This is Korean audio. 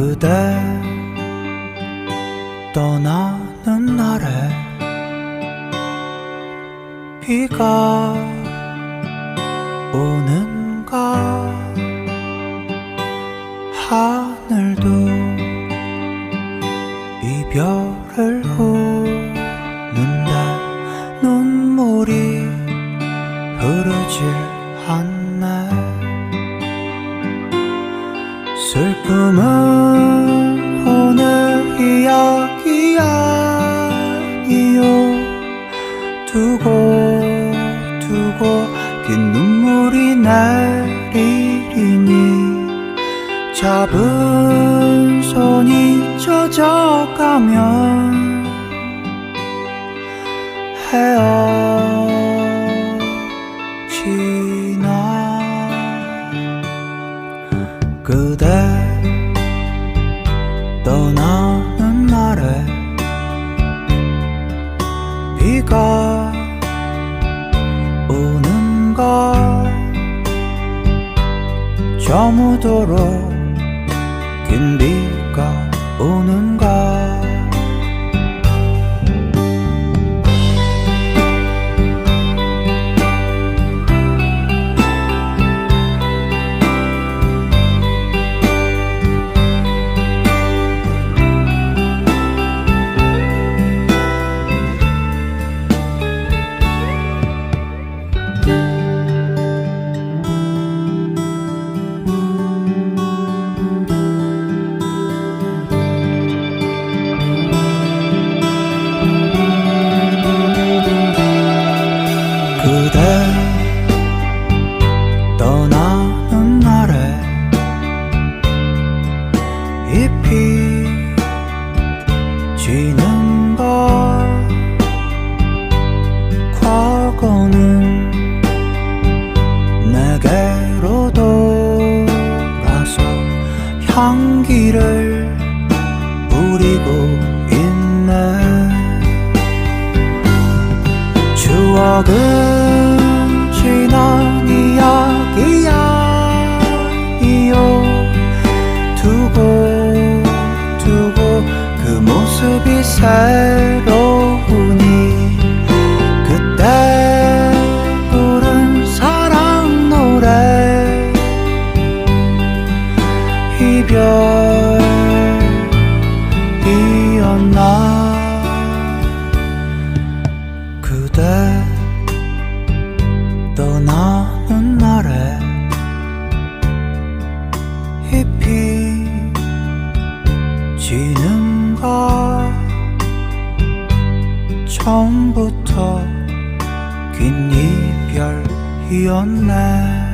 그대 떠나는 날에 비가 오는가? 하늘도 이별을 우는데 눈물이 흐르질 않네. 슬픔은 이야기 아니요. 두고 두고 긴 눈물이 내리니 잡은 손이 젖어가면 헤어지나? 그대 저무도록 향기를 뿌리고 있네 추억은 지난 이야기야. 이요 두고 두고 그 모습이 새로 처음부터 긴 이별이었네